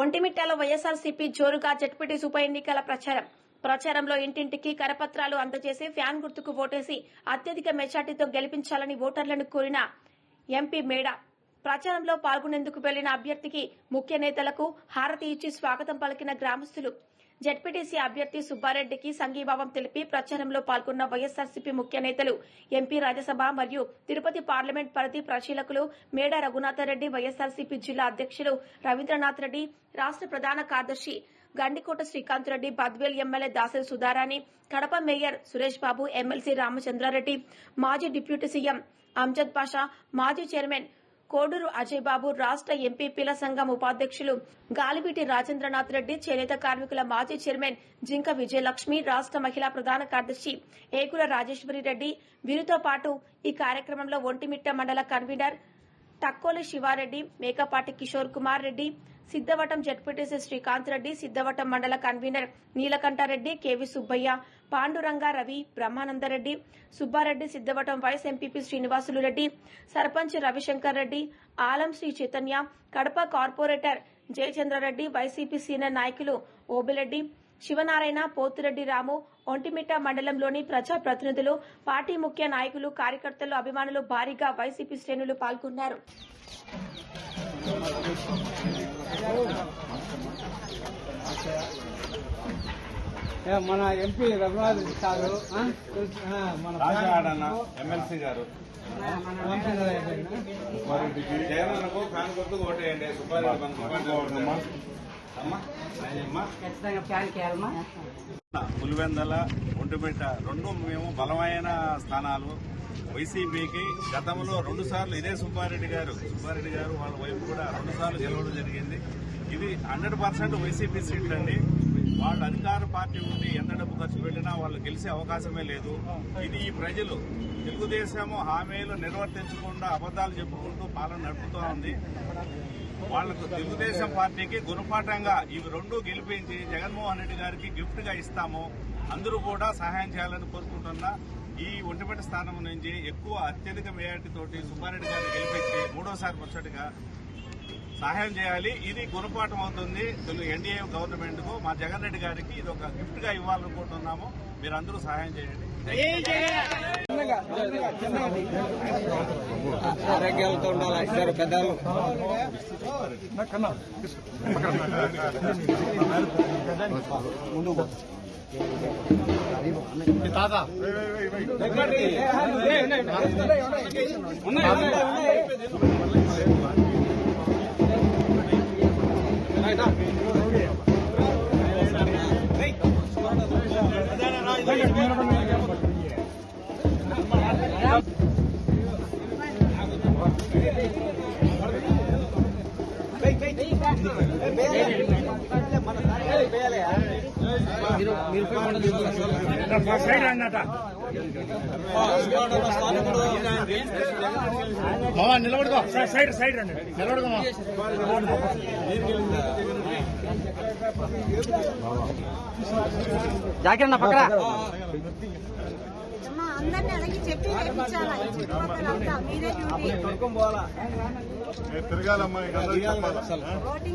ఒంటిమిట్టాలో వైఎస్ఆర్సీపీ జోరుగా జడ్పీటీ ఉప ఎన్నికల ప్రచారం. ప్రచారంలో ఇంటింటికి కరపత్రాలు అందజేసి ఫ్యాన్ గుర్తుకు ఓటేసి అత్యధిక మెజార్టీతో గెలిపించాలని ఓటర్లను కోరిన ఎంపీ మేడా. ప్రచారంలో పాల్గొనేందుకు వెళ్ళిన అభ్యర్థికి ముఖ్య నేతలకు హారతి ఇచ్చి స్వాగతం పలికిన గ్రామస్తులు. జడ్పీటీసీ అభ్యర్థి సుబ్బారెడ్డికి సంఘీభావం తెలిపి ప్రచారంలో పాల్గొన్న వైఎస్సార్సీపీ ముఖ్య నేతలు ఎంపీ రాజ్యసభ మరియు తిరుపతి పార్లమెంట్ పరిధి పరిశీలకులు మేడ రఘునాథరెడ్డి వైఎస్ఆర్సీపీ జిల్లా అధ్యక్షులు రవీంద్రనాథ్ రెడ్డి రాష్ట ప్రధాన కార్యదర్శి Gandikota Srikanth Reddy Badvel MLA Dasari Sudharani Kadapa mayor Suresh Babu MLC Ramachandra Reddy మాజీ డిప్యూటీ సీఎం అంజద్ పాషా మాజీ చైర్మన్ కోడూరు అజయ్ బాబు రాష్ట ఎంపీపీల సంఘం ఉపాధ్యక్షులు గాలిబీటి రాజేంద్రనాథ్ రెడ్డి చేనేత కార్మికుల మాజీ చైర్మన్ జింక విజయలక్ష్మి రాష్ట మహిళా ప్రధాన కార్యదర్శి ఏకుల రాజేశ్వరి రెడ్డి వీరితో పాటు ఈ కార్యక్రమంలో ఒంటిమిట్ట మండల కన్వీనర్ టక్కోలి శివారెడ్డి మేకపాటి కిషోర్ కుమార్ రెడ్డి సిద్దవటం జడ్పీటీసీ శ్రీకాంత్ రెడ్డి సిద్దవటం మండల convener Neelakantareddy KV Subbaiah Panduranga Ravi Brahmanandareddy Subbareddy Siddavatam vice MPP Srinivasulu Reddy sarpanch Ravishankar Reddy Alam Sri Chaitanya Kadapa corporator Jayachandrareddy YCP senior నాయకులు ఓబిరెడ్డి శివనారాయణ పోతిరెడ్డి రాము ఒంటిమిట్ట మండలంలోని ప్రజా ప్రతినిధులు పార్టీ ముఖ్య నాయకులు కార్యకర్తలు అభిమానులు భారీగా వైసీపీ శ్రేణులు పాల్గొన్నారు. మన ఎంపీ రఘునాథ్ సారు మన రాజాడన్న ఎమ్మెల్సీ గారు. జగనన్నకు ఫ్యాన్ ఓటేయండి. పులివెందల ఒంటిపేట రెండు మేము బలమైన స్థానాలు. వైసీపీకి గతంలో రెండు సార్లు ఇదే సుబ్బారెడ్డి గారు. సుబ్బారెడ్డి గారు వాళ్ళ వైపు కూడా రెండు సార్లు గెలవడం జరిగింది. ఇది హండ్రెడ్ పర్సెంట్ వైసీపీ సీట్లు అండి. వాళ్ళు అధికార పార్టీ ఉండి ఎంత డబ్బు ఖర్చు పెట్టినా వాళ్ళు గెలిచే అవకాశమే లేదు. ఇది ఈ ప్రజలు తెలుగుదేశం హామీలు నిర్వర్తించకుండా అబద్దాలు చెప్పుకుంటూ పాలన నడుపుతూ ఉంది. వాళ్ళకు తెలుగుదేశం పార్టీకి గుణపాఠంగా ఇవి రెండు గెలిపించి జగన్మోహన్ రెడ్డి గారికి గిఫ్ట్గా ఇస్తాము. అందరూ కూడా సహాయం చేయాలని కోరుకుంటున్నా. ఈ ఒంటిపేట స్థానం నుంచి ఎక్కువ అత్యధిక మేయాటి సుబ్బారెడ్డి గారిని గెలిపించి మూడోసారి ముచ్చటిగా సహాయం చేయాలి ఇది గుణపాఠం అవుతుంది తెలుగు ఎన్డీఏ గవర్నమెంట్కు మా జగన్ రెడ్డి గారికి ఇది ఒక గిఫ్ట్గా ఇవ్వాలనుకుంటున్నాము మీరందరూ సహాయం చేయండి. ఆరోగ్యాలతో ఉండాలి ఇద్దరు పెద్దలు ఉన్నాయి, నిలబడుకో సైడ్ సైడ్ రండి నిలబడుకో జాకిరన్న పక్కన అందరిని అడిగి చెప్పి మీరే డ్యూటీ తిరగాలమ్మా ఓటింగ్